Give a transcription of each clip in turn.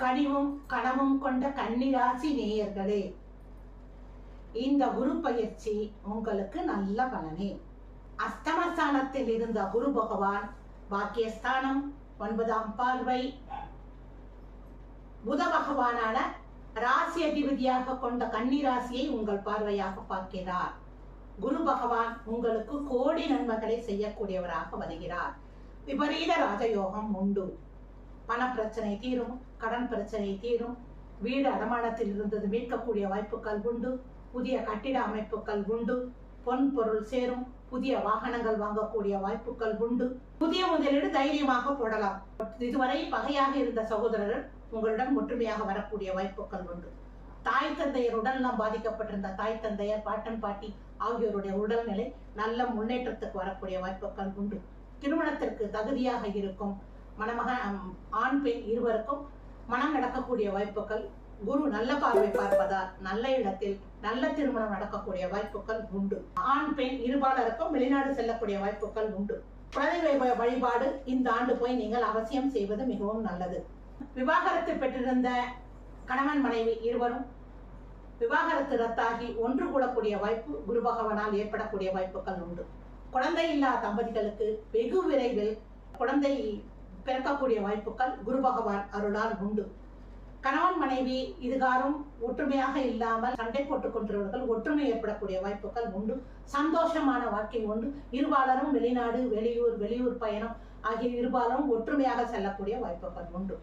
கனிவும் கனவும் கொண்ட கன்னிராசி நேயர்களே இந்த குரு பயிற்சி உங்களுக்கு நல்ல பலனே. அஸ்தமஸ்தானத்தில் இருந்த குரு பகவான் பாக்கியஸ்தானம் ஒன்பதாம் பார்வை. புத பகவானான ராசி அதிபதியாக கொண்ட கன்னிராசியை உங்கள் பார்வையாக பார்க்கிறார். குரு பகவான் உங்களுக்கு கோடி நன்மைகளை செய்யக்கூடியவராக வருகிறார். விபரீத ராஜயோகம் உண்டு. பண பிரச்சனை தீரும் கடன் பிரச்சனை தீரும். வீடு அடமானத்தில் இருந்தது மீட்கக்கூடிய வாய்ப்புகள் உண்டு. புதிய கட்டிட அமைப்புகள் உண்டு. பொன் பொருள் சேரும். புதிய வாகனங்கள் வாங்கக்கூடிய வாய்ப்புகள் உண்டு. புதிய முதலீடு தைரியமாக போடலாம். இதுவரை பகையாக இருந்த சகோதரர்கள் உங்களிடம் ஒற்றுமையாக வரக்கூடிய வாய்ப்புகள் உண்டு. தாய் தந்தையர் உடல்நலம் பாதிக்கப்பட்டிருந்த தாய் தந்தையர் பாட்டன் பாட்டி ஆகியோருடைய உடல்நிலை நல்ல முன்னேற்றத்துக்கு வரக்கூடிய வாய்ப்புகள் உண்டு. திருமணத்திற்கு தகுதியாக இருக்கும். மணமகன் ஆண் பெண் இருவருக்கும் மனம் நடக்கக்கூடிய வாய்ப்புகள் குரு நல்ல பார்வை பார்ப்பதால் நல்ல இடத்தில் நல்ல திருமணம் நடக்கக்கூடிய வாய்ப்புகள் உண்டு. ஆண் பெண் இருபாலருக்கும் வெளிநாடு செல்லக்கூடிய வாய்ப்புகள் உண்டு. குழந்தை வழிபாடு இந்த ஆண்டு போய் நீங்கள் அவசியம் செய்வது மிகவும் நல்லது. விவாகரத்து பெற்றிருந்த கணவன் மனைவி இருவரும் விவாகரத்து ரத்தாகி ஒன்று கூடக்கூடிய வாய்ப்பு குரு பகவானால் ஏற்படக்கூடிய வாய்ப்புகள் உண்டு. குழந்தை இல்லா தம்பதிகளுக்கு வெகு விரைவில் குழந்தை பிறக்கக்கூடிய வாய்ப்புகள் குரு பகவான் அருளால் உண்டு. கணவன் மனைவி இதுகாரும் ஒற்றுமையாக இல்லாமல் சண்டை போட்டுக் கொண்டவர்கள் ஒற்றுமை ஏற்படக்கூடிய வாய்ப்புகள் உண்டு. சந்தோஷமான வாழ்க்கை உண்டு. இருபாலரும் வெளிநாடு வெளியூர் வெளியூர் பயணம் ஆகிய இருபாலரும் ஒற்றுமையாக செல்லக்கூடிய வாய்ப்புகள் உண்டு.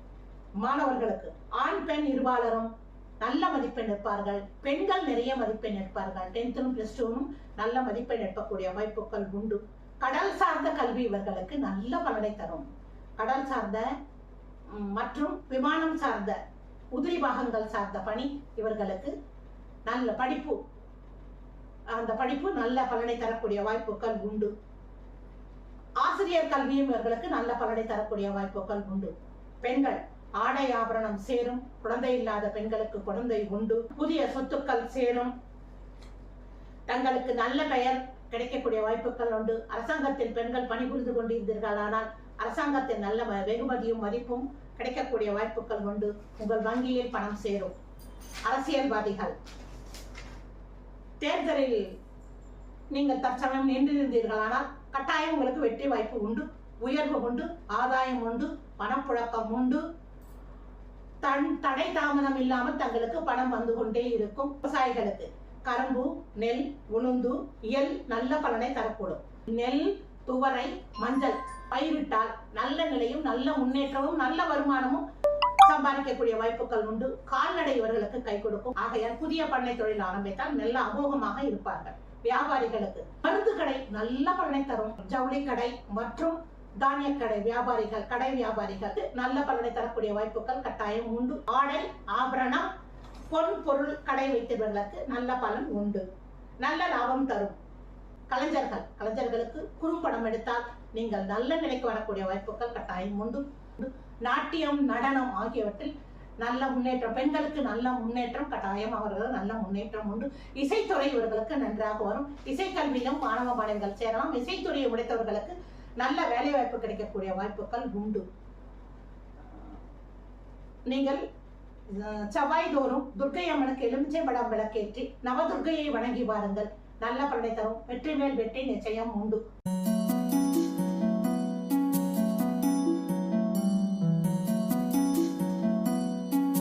மாணவர்களுக்கு ஆண் பெண் இருபாலரும் நல்ல மதிப்பெண் எடுப்பார்கள். பெண்கள் நிறைய மதிப்பெண் எடுப்பார்கள். டென்த்தும் பிளஸ் டூனும் நல்ல மதிப்பெண் எடுக்கக்கூடிய வாய்ப்புகள் உண்டு. கடல் சார்ந்த கல்வி இவர்களுக்கு நல்ல பலனை தரும். கடல் சார்ந்த மற்றும் விமானம் சார்ந்த உதிரி பாகங்கள் சார்ந்த பணி இவர்களுக்கு நல்ல படிப்பு. அந்த படிப்பு நல்ல பலனை தரக்கூடிய வாய்ப்புகள் உண்டு. ஆசிரியர் கல்வியும் இவர்களுக்கு நல்ல பலனை தரக்கூடிய வாய்ப்புகள் உண்டு. பெண்கள் ஆடை ஆபரணம் சேரும் குழந்தை இல்லாத பெண்களுக்கு குழந்தை உண்டு. புதிய சொத்துக்கள் சேரும். தங்களுக்கு நல்ல பெயர் கிடைக்கக்கூடிய வாய்ப்புகள் உண்டு. அரசாங்கத்தில் பெண்கள் பணிபுரிந்து கொண்டிருந்தீர்களானால் அரசாங்கத்தின் நல்ல வெகுமதியும் மதிப்பும் கிடைக்கக்கூடிய வாய்ப்புகள் கொண்டு உங்கள் வங்கியில் பணம் சேரும். அரசியல்வாதிகள் தேர்தலில் நீங்கள் தற்சமயம் நின்றிருந்தீர்களானால் கட்டாயம் உங்களுக்கு வெற்றி வாய்ப்பு உண்டு உயர்வு உண்டு ஆதாயம் உண்டு பணப்புழக்கம் உண்டு. தன் தடை தாமதம் இல்லாமல் தங்களுக்கு பணம் வந்து கொண்டே இருக்கும் விவசாயிகளுக்கு. கரும்பு நெல் உளுந்து இயல் நல்ல பலனை தரக்கூடும். நெல் துவரை மஞ்சள். பயிரிட்டால் நல்ல நிலையும் நல்ல முன்னேற்றமும் நல்ல வருமானமும் சம்பாதிக்கக்கூடிய வாய்ப்புகள் உண்டு. கால்நடை இவர்களுக்கு கை கொடுக்கும். ஆகையால் புதிய பண்ணை தொழில் ஆரம்பித்தால் நல்ல அமோகமாக இருப்பார்கள். வியாபாரிகளுக்கு மருந்து கடை நல்ல பலனை தரும். ஜவுளி கடை மற்றும் தானிய கடை வியாபாரிகள் கடை வியாபாரிகள் நல்ல பலனை தரக்கூடிய வாய்ப்புகள் கட்டாயம் உண்டு. ஆடை ஆபரணம் பொன் பொருள் கடை வைத்தவர்களுக்கு நல்ல பலன் உண்டு. நல்ல லாபம் தரும். கலைஞர்கள் கலைஞர்களுக்கு படம் எடுத்தால் நீங்கள் நல்ல நிலைக்கு வரக்கூடிய வாய்ப்புகள் கட்டாயம் உண்டு. நாட்டியம் நடனம் ஆகியவற்றில் நல்ல முன்னேற்றம் பெண்களுக்கு நல்ல முன்னேற்றம் கட்டாயம் அவர்கள் நல்ல முன்னேற்றம் உண்டு. இசைத்துறை இவர்களுக்கு நன்றாக வரும். இசைக்கல்வியிலும் மாணவ மாணவிகள் சேரலாம். இசைத்துறையை முடித்தவர்களுக்கு நல்ல வேலை வாய்ப்பு கிடைக்கக்கூடிய வாய்ப்புகள் உண்டு. நீங்கள் செவ்வாய் தோறும் துர்கை அம்மனுக்கு எலுமிச்சை படம் விளக்கேற்றி நவதுர்கையை வணங்கி வாருங்கள். நல்ல பலனை தரும். வெற்றி மேல் வெற்றி நிச்சயம் உண்டு.